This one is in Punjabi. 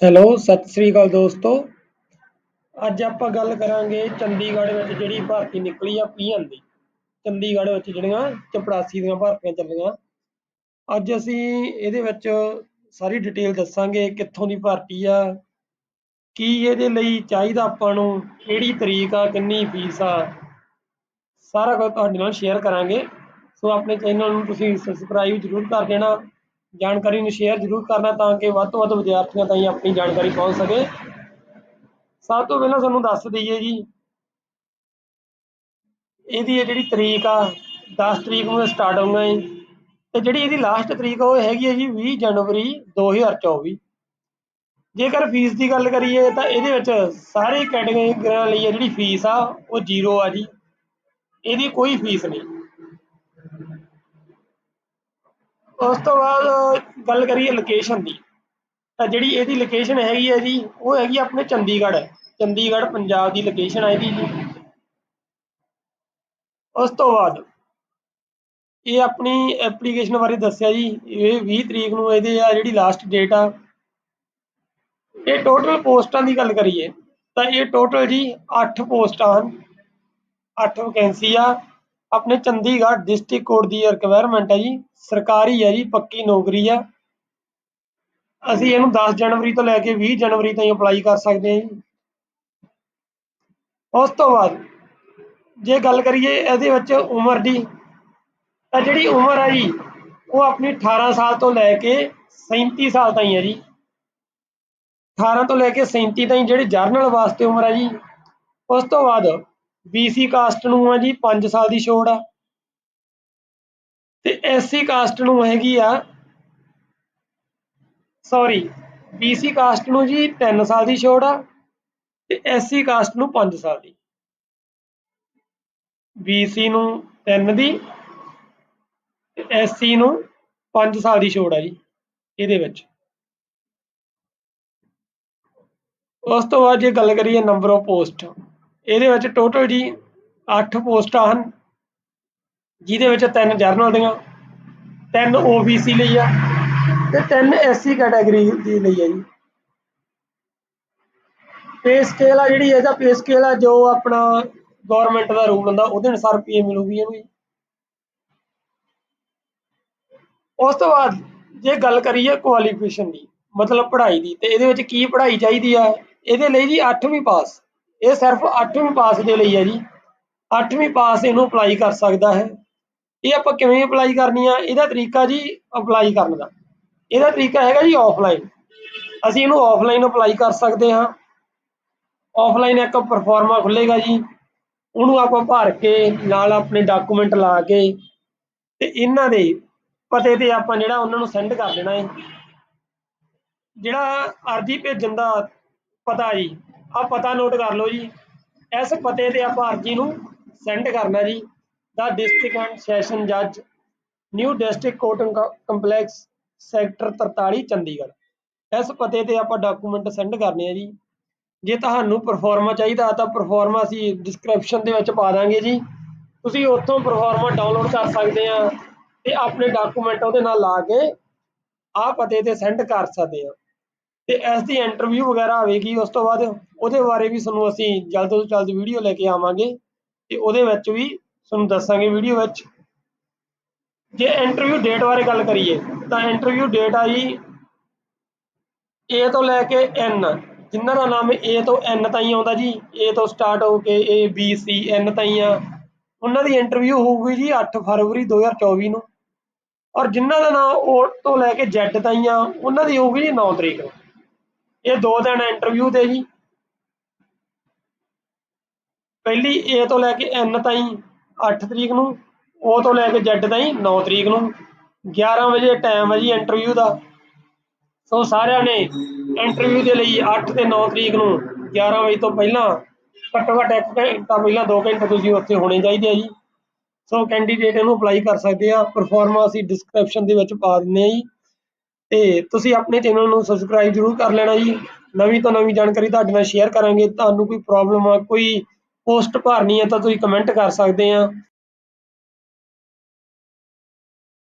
ਹੈਲੋ, ਸਤਿ ਸ੍ਰੀ ਅਕਾਲ ਦੋਸਤੋ। ਅੱਜ ਆਪਾਂ ਗੱਲ ਕਰਾਂਗੇ ਚੰਡੀਗੜ੍ਹ ਵਿੱਚ ਜਿਹੜੀ ਭਰਤੀ ਨਿਕਲੀ ਆ ਪੀਐਨ ਦੀ। ਚੰਡੀਗੜ੍ਹ ਵਿੱਚ ਜਿਹੜੀਆਂ ਚਪੜਾਸੀ ਦੀਆਂ ਭਰਤੀਆਂ ਚੱਲੀਆਂ ਅੱਜ ਅਸੀਂ ਇਹਦੇ ਵਿੱਚ ਸਾਰੀ ਡਿਟੇਲ ਦੱਸਾਂਗੇ ਕਿੱਥੋਂ ਦੀ ਭਰਤੀ ਆ, ਕੀ ਇਹਦੇ ਲਈ ਚਾਹੀਦਾ ਆਪਾਂ ਨੂੰ, ਕਿਹੜੀ ਤਰੀਕ ਆ, ਕਿੰਨੀ ਫੀਸ ਆ। ਸਾਰਾ ਕੁਝ ਤੁਹਾਡੇ ਨਾਲ ਸ਼ੇਅਰ ਕਰਾਂਗੇ। ਸੋ ਆਪਣੇ ਚੈਨਲ ਨੂੰ ਤੁਸੀਂ ਸਬਸਕ੍ਰਾਈਬ ਜ਼ਰੂਰ ਕਰ ਦੇਣਾ। ਜਾਣਕਾਰੀ ਨੂੰ ਸ਼ੇਅਰ ਜ਼ਰੂਰ ਕਰਨਾ ਤਾਂ ਕਿ ਵੱਧ ਤੋਂ ਵੱਧ ਵਿਦਿਆਰਥੀਆਂ ਤਾਈਂ ਆਪਣੀ ਜਾਣਕਾਰੀ ਪਹੁੰਚ ਸਕੇ। ਸਭ ਤੋਂ ਪਹਿਲਾਂ ਤੁਹਾਨੂੰ ਦੱਸ ਦਈਏ ਜੀ, ਇਹਦੀ ਇਹ ਜਿਹੜੀ ਤਰੀਕ ਆ 10 ਤਰੀਕ ਨੂੰ ਸਟਾਰਟ ਹੋਣਾ ਹੈ ਤੇ ਜਿਹੜੀ ਇਹਦੀ ਲਾਸਟ ਤਰੀਕ ਉਹ ਹੈਗੀ ਹੈ ਜੀ 20 ਜਨਵਰੀ 2024 ਜੇਕਰ ਫੀਸ ਦੀ ਗੱਲ ਕਰੀਏ ਤਾਂ ਇਹਦੇ ਵਿੱਚ ਸਾਰੇ ਕੈਟਾਗਰੀਆਂ ਲਈ ਜਿਹੜੀ ਫੀਸ ਆ, ਉਹ ਜ਼ੀਰੋ ਆ ਜੀ। ਇਹਦੀ ਕੋਈ ਫੀਸ ਨਹੀਂ। ਉਸ ਤੋਂ ਬਾਅਦ ਗੱਲ ਕਰੀਏ ਲੋਕੇਸ਼ਨ ਦੀ, ਤਾਂ ਜਿਹੜੀ ਇਹਦੀ ਲੋਕੇਸ਼ਨ ਹੈਗੀ ਹੈ ਜੀ, ਉਹ ਹੈਗੀ ਆਪਣੇ ਚੰਡੀਗੜ੍ਹ ਚੰਡੀਗੜ੍ਹ ਪੰਜਾਬ ਦੀ ਲੋਕੇਸ਼ਨ ਹੈ ਇਹਦੀ ਜੀ। ਉਸ ਤੋਂ ਬਾਅਦ ਇਹ ਆਪਣੀ ਐਪਲੀਕੇਸ਼ਨ ਬਾਰੇ ਦੱਸਿਆ ਜੀ, ਇਹ 20 ਤਰੀਕ ਨੂੰ ਇਹਦੇ ਆ ਜਿਹੜੀ ਲਾਸਟ ਡੇਟ ਆ। ਇਹ ਟੋਟਲ ਪੋਸਟਾਂ ਦੀ ਗੱਲ ਕਰੀਏ, ਤਾਂ ਇਹ ਟੋਟਲ ਜੀ 8 ਪੋਸਟਾਂ ਹਨ 8 ਵੈਕੈਂਸੀ ਆ ਆਪਣੇ ਚੰਡੀਗੜ੍ਹ ਡਿਸਟ੍ਰਿਕਟ ਕੋਰਟ ਦੀ ਰਿਕੁਆਇਰਮੈਂਟ ਹੈ ਜੀ, ਸਰਕਾਰੀ ਹੈ ਜੀ, ਪੱਕੀ ਨੌਕਰੀ ਆ ਅਸੀਂ ਇਹਨੂੰ 10 ਜਨਵਰੀ ਤੋਂ ਲੈ ਕੇ 20 ਜਨਵਰੀ ਤਾਈਂ ਅਪਲਾਈ ਕਰ ਸਕਦੇ ਹਾਂ ਜੀ। ਉਸ ਤੋਂ ਬਾਅਦ ਜੇ ਗੱਲ ਕਰੀਏ ਇਹਦੇ ਵਿੱਚ ਉਮਰ ਦੀ, ਤਾਂ ਜਿਹੜੀ ਉਮਰ ਹੈ ਜੀ, ਉਹ ਆਪਣੀ 18 ਸਾਲ ਤੋਂ ਲੈ ਕੇ 37 ਸਾਲ ਤਾਈਂ ਹੈ ਜੀ। 18 ਤੋਂ ਲੈ ਕੇ 37 ਤਾਈਂ ਜਿਹੜੀ ਜਰਨਲ ਵਾਸਤੇ ਉਮਰ ਹੈ ਜੀ, ਉਸ ਤੋਂ ਬਾਅਦ BC ਕਾਸਟ ਨੂੰ ਆ ਜੀ 5 ਸਾਲ ਦੀ ਛੋੜ ਆ। ਤੇ SC ਕਾਸਟ ਨੂੰ ਹੈਗੀ ਆ ਸੌਰੀ BC ਕਾਸਟ ਨੂੰ ਜੀ 3 ਸਾਲ ਦੀ ਛੋੜ ਆ ਤੇ SC ਕਾਸਟ ਨੂੰ 5 ਸਾਲ ਦੀ। BC ਨੂੰ 3 ਦੀ ਤੇ SC ਨੂੰ 5 ਸਾਲ ਦੀ ਛੋੜ ਆ ਜੀ, ਇਹਦੇ ਵਿੱਚ। ਉਸ ਤੋਂ ਬਾਅਦ ਜੇ ਗੱਲ ਕਰੀਏ ਨੰਬਰ ਆਫ ਪੋਸਟ ਇਹਦੇ ਵਿੱਚ ਟੋਟਲ ਜੀ 8 ਪੋਸਟਾਂ ਹਨ, ਜਿਹਦੇ ਵਿੱਚ ਤਿੰਨ ਜਰਨਲ ਦੀਆਂ, ਤਿੰਨ OBC ਲਈ ਆ ਤੇ ਤਿੰਨ SC ਕੈਟਾਗਰੀ ਦੀ ਲਈ ਆ ਜੀ। ਪੇ ਸਕੇਲ ਆ ਜਿਹੜੀ ਇਹਦਾ ਪੇ ਸਕੇਲ ਆ, ਜੋ ਆਪਣਾ ਗਵਰਨਮੈਂਟ ਦਾ ਰੂਲ ਹੁੰਦਾ, ਉਹਦੇ ਅਨੁਸਾਰ ਪੀ ਮਿਲੂਗੀ ਇਹਨੂੰ ਉਸ ਤੋਂ ਬਾਅਦ ਜੇ ਗੱਲ ਕਰੀਏ ਕੁਆਲੀਫਿਕੇਸ਼ਨ ਦੀ, ਮਤਲਬ ਪੜ੍ਹਾਈ ਦੀ, ਤੇ ਇਹਦੇ ਵਿੱਚ ਕੀ ਪੜ੍ਹਾਈ ਚਾਹੀਦੀ ਆ, ਇਹਦੇ ਲਈ ਜੀ 8ਵੀਂ ਪਾਸ ਇਹ ਸਿਰਫ 8ਵੀਂ ਪਾਸ ਦੇ ਲਈ ਹੈ ਜੀ। 8ਵੀਂ ਪਾਸ ਇਹਨੂੰ ਅਪਲਾਈ ਕਰ ਸਕਦਾ ਹੈ। ਇਹ ਆਪਾਂ ਕਿਵੇਂ ਅਪਲਾਈ ਕਰਨੀ ਆ? ਇਹਦਾ ਤਰੀਕਾ ਜੀ ਅਪਲਾਈ ਕਰਨ ਦਾ। ਇਹਦਾ ਤਰੀਕਾ ਹੈਗਾ ਜੀ ਆਫਲਾਈਨ ਅਸੀਂ ਇਹਨੂੰ ਆਫਲਾਈਨ ਅਪਲਾਈ ਕਰ ਸਕਦੇ ਹਾਂ। ਆਫਲਾਈਨ ਇੱਕ ਪਰਫਾਰਮਾ ਖੁੱਲੇਗਾ ਜੀ। ਉਹਨੂੰ ਆਪਾਂ ਭਰ ਕੇ ਨਾਲ ਆਪਣੇ ਡਾਕੂਮੈਂਟ ਲਾ ਕੇ ਤੇ ਇਹਨਾਂ ਦੇ ਪਤੇ ਤੇ ਆਪਾਂ ਜਿਹੜਾ ਉਹਨਾਂ ਨੂੰ ਸੈਂਡ ਕਰ ਦੇਣਾ ਹੈ। ਜਿਹੜਾ ਅਰਜੀ ਭੇਜਣ ਦਾ ਪਤਾ ਜੀ ਆ ਪਤਾ ਨੋਟ ਕਰ ਲਓ ਜੀ। ਇਸ ਪਤੇ ਤੇ ਆਪਾਂ ਅਰਜੀ ਨੂੰ ਸੈਂਡ ਕਰਨਾ ਜੀ। ਦਾ ਡਿਸਟ੍ਰਿਕਟ ਐਂਡ ਸੈਸ਼ਨ ਜੱਜ new district court complex sector 43 Chandigarh. ਇਸ ਪਤੇ ਤੇ ਆਪਾਂ ਡਾਕੂਮੈਂਟ ਸੈਂਡ ਕਰਨੇ ਆ ਜੀ। ਜੇ ਤੁਹਾਨੂੰ ਪਰਫਾਰਮਾ ਚਾਹੀਦਾ ਤਾਂ ਪਰਫਾਰਮਾ ਅਸੀਂ ਡਿਸਕ੍ਰਿਪਸ਼ਨ ਦੇ ਵਿੱਚ ਪਾ ਦਾਂਗੇ ਜੀ। ਤੁਸੀਂ ਉੱਥੋਂ ਪਰਫਾਰਮਾ ਡਾਊਨਲੋਡ ਕਰ ਸਕਦੇ ਆ ਤੇ ਆਪਣੇ ਡਾਕੂਮੈਂਟ ਉਹਦੇ ਨਾਲ ਲਾ ਕੇ ਆ ਪਤੇ ਤੇ ਸੈਂਡ ਕਰ ਸਕਦੇ ਆ। ਤੇ ਇਸ ਦੀ ਇੰਟਰਵਿਊ ਵਗੈਰਾ ਆਵੇਗੀ ਉਸ ਤੋਂ ਬਾਅਦ ਉਹਦੇ ਬਾਰੇ ਵੀ ਤੁਹਾਨੂੰ ਅਸੀਂ ਜਲਦ ਤੋਂ ਜਲਦ ਵੀਡੀਓ ਲੈ ਕੇ ਆਵਾਂਗੇ ਤੇ ਉਹਦੇ ਵਿੱਚ ਵੀ ਤੁਹਾਨੂੰ ਦੱਸਾਂਗੇ ਵੀਡੀਓ ਵਿੱਚ। ਜੇ ਇੰਟਰਵਿਊ ਡੇਟ ਬਾਰੇ ਗੱਲ ਕਰੀਏ, ਤਾਂ ਇੰਟਰਵਿਊ ਡੇਟ ਆ ਜੀ A ਤੋਂ ਲੈ ਕੇ N ਜਿਨ੍ਹਾਂ ਦਾ ਨਾਮ A ਤੋਂ N ਤਾਈਂ ਆਉਂਦਾ ਜੀ, A ਤੋਂ ਸਟਾਰਟ ਹੋ ਕੇ A, B, C, N ਤਾਈਂ ਆ। ਉਹਨਾਂ ਦੀ ਇੰਟਰਵਿਊ ਹੋਊਗੀ ਜੀ 8 ਫਰਵਰੀ 2024 ਨੂੰ। ਔਰ ਜਿਨ੍ਹਾਂ ਦਾ ਨਾਮ O ਤੋਂ ਲੈ ਕੇ Z ਤਾਈਂ ਆ, ਉਹਨਾਂ ਦੀ ਹੋਊਗੀ ਜੀ 9 ਤਰੀਕ ਨੂੰ। ਇਹ ਦੋ ਦਿਨ ਇੰਟਰਵਿਊ ਤੇ ਜੀ ਪਹਿਲੀ A ਤੋਂ ਲੈ ਕੇ N ਤਾਈਂ 8 ਤਰੀਕ ਨੂੰ, O ਤੋਂ ਲੈ ਕੇ Z ਤਾਈਂ 9 ਤਰੀਕ ਨੂੰ 11 ਵਜੇ ਟਾਈਮ ਹੈ ਜੀ ਇੰਟਰਵਿਊ ਦਾ। ਸੋ ਸਾਰਿਆਂ ਨੇ ਇੰਟਰਵਿਊ ਦੇ ਲਈ 8 ਤੇ 9 ਤਰੀਕ ਨੂੰ 11 ਵਜੇ ਤੋਂ ਪਹਿਲਾਂ ਘੱਟੋ ਘੱਟ 1 ਘੰਟਾ ਪਹਿਲਾਂ 2 ਘੰਟੇ ਤੁਸੀਂ ਉੱਥੇ ਹੋਣੇ ਚਾਹੀਦੇ ਆ ਜੀ। ਸੋ ਕੈਂਡੀਡੇਟ ਇਹਨੂੰ ਅਪਲਾਈ ਕਰ ਸਕਦੇ ਆ। ਪਰਫਾਰਮਾ ਅਸੀਂ ਡਿਸਕ੍ਰਿਪਸ਼ਨ ਦੇ ਵਿੱਚ ਪਾ ਦਿੰਨੇ ਆ ਜੀ। ਤੇ ਤੁਸੀਂ ਆਪਣੇ ਚੈਨਲ ਨੂੰ ਸਬਸਕ੍ਰਾਈਬ ਜ਼ਰੂਰ ਕਰ ਲੈਣਾ ਜੀ। ਨਵੀਂ ਤੋਂ ਨਵੀਂ ਜਾਣਕਾਰੀ ਤੁਹਾਡੇ ਨਾਲ ਸ਼ੇਅਰ ਕਰਾਂਗੇ। ਤੁਹਾਨੂੰ ਕੋਈ ਪ੍ਰੋਬਲਮ ਆ, ਕੋਈ ਪੋਸਟ ਭਰਨੀ ਹੈ ਤਾਂ ਤੁਸੀਂ ਕਮੈਂਟ ਕਰ ਸਕਦੇ ਆ।